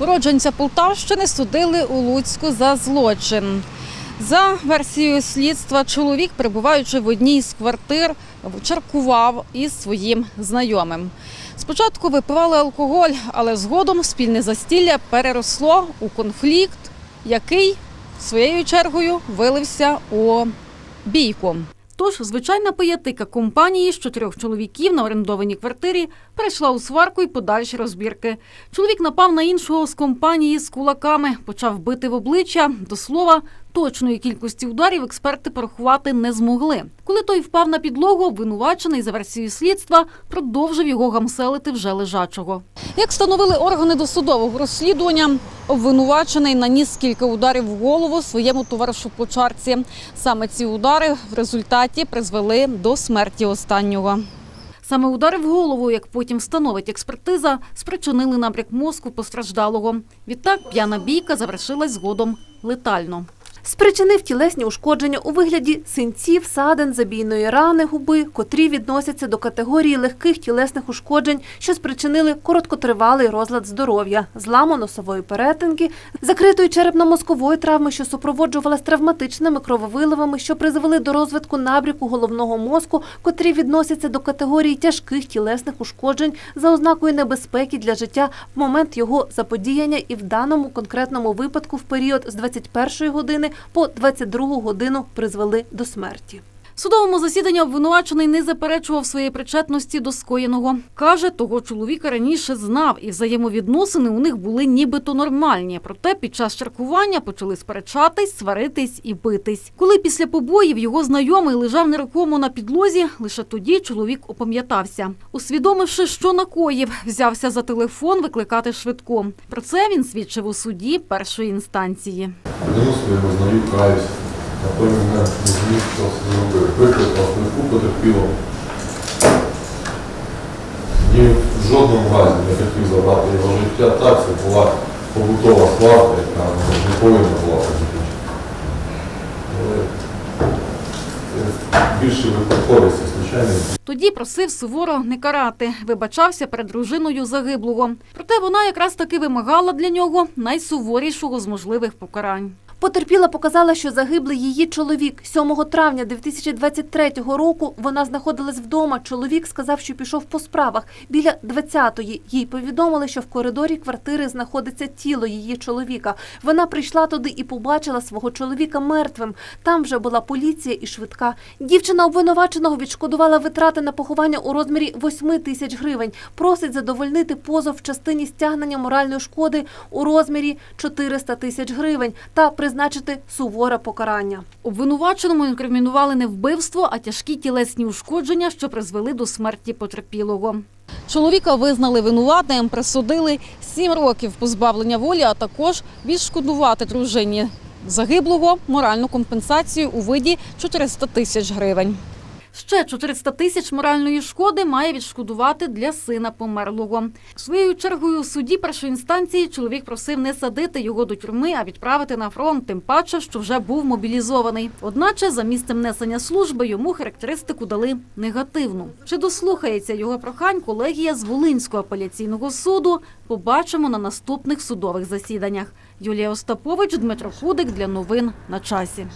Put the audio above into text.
Уродженця Полтавщини судили у Луцьку за злочин. За версією слідства, чоловік, перебуваючи в одній з квартир, чаркував із своїм знайомим. Спочатку випивали алкоголь, але згодом спільне застілля переросло у конфлікт, який своєю чергою вилився у бійку. Тож звичайна пиятика компанії з чотирьох чоловіків на орендованій квартирі перейшла у сварку і подальші розбірки. Чоловік напав на іншого з компанії з кулаками, почав бити в обличчя. До слова, точної кількості ударів експерти порахувати не змогли. Коли той впав на підлогу, обвинувачений за версією слідства продовжив його гамселити вже лежачого. Як встановили органи досудового розслідування, обвинувачений наніс кілька ударів в голову своєму товаришу по чарці. Саме ці удари в результаті призвели до смерті останнього. Саме удари в голову, як потім встановить експертиза, спричинили набряк мозку постраждалого. Відтак п'яна бійка завершилась згодом летально. Спричинив тілесні ушкодження у вигляді синців, садин, забійної рани губи, котрі відносяться до категорії легких тілесних ушкоджень, що спричинили короткотривалий розлад здоров'я, зламу носової перетинки, закритої черепно-мозкової травми, що супроводжувалась травматичними крововиливами, що призвели до розвитку набряку головного мозку, котрі відносяться до категорії тяжких тілесних ушкоджень за ознакою небезпеки для життя в момент його заподіяння і в даному конкретному випадку в період з 21 години по 22 годину призвели до смерті. Судовому засіданні обвинувачений не заперечував своєї причетності до скоєного. Каже, того чоловіка раніше знав, і взаємовідносини у них були нібито нормальні. Проте під час чаркування почали сперечатись, сваритись і битись. Коли після побоїв його знайомий лежав нерухомо на підлозі, лише тоді чоловік опам'ятався. Усвідомивши, що накоїв, взявся за телефон викликати швидку. Про це він свідчив у суді першої інстанції. Вину свою визнаю, каюсь. На той момент що зробив. Викликав швидку потерпіло. Ні в жодному разі не хотів забрати його життя. Так, це була побутова сварка, яка не повинна була більше випадковість, звичайно. Тоді просив суворо не карати, вибачався перед дружиною загиблого. Проте вона якраз таки вимагала для нього найсуворішого з можливих покарань. Потерпіла показала, що загиблий її чоловік 7 травня 2023 року. Вона знаходилась вдома. Чоловік сказав, що пішов по справах. Біля 20-ї їй повідомили, що в коридорі квартири знаходиться тіло її чоловіка. Вона прийшла туди і побачила свого чоловіка мертвим. Там вже була поліція і швидка. Дівчина обвинуваченого відшкодувала витрати на поховання у розмірі 8 тисяч гривень. Просить задовольнити позов в частині стягнення моральної шкоди у розмірі 400 тисяч гривень та призначити суворе покарання. Обвинуваченому інкримінували не вбивство, а тяжкі тілесні ушкодження, що призвели до смерті потерпілого. Чоловіка визнали винуватим, присудили сім років позбавлення волі, а також відшкодувати дружині загиблого моральну компенсацію у виді 400 тисяч гривень. Ще 400 тисяч моральної шкоди має відшкодувати для сина померлого. Своєю чергою у суді першої інстанції чоловік просив не садити його до тюрми, а відправити на фронт, тим паче, що вже був мобілізований. Одначе за місцем несення служби йому характеристику дали негативну. Чи дослухається його прохань колегія з Волинського апеляційного суду? Побачимо на наступних судових засіданнях. Юлія Остапович, Дмитро Худик для новин на часі.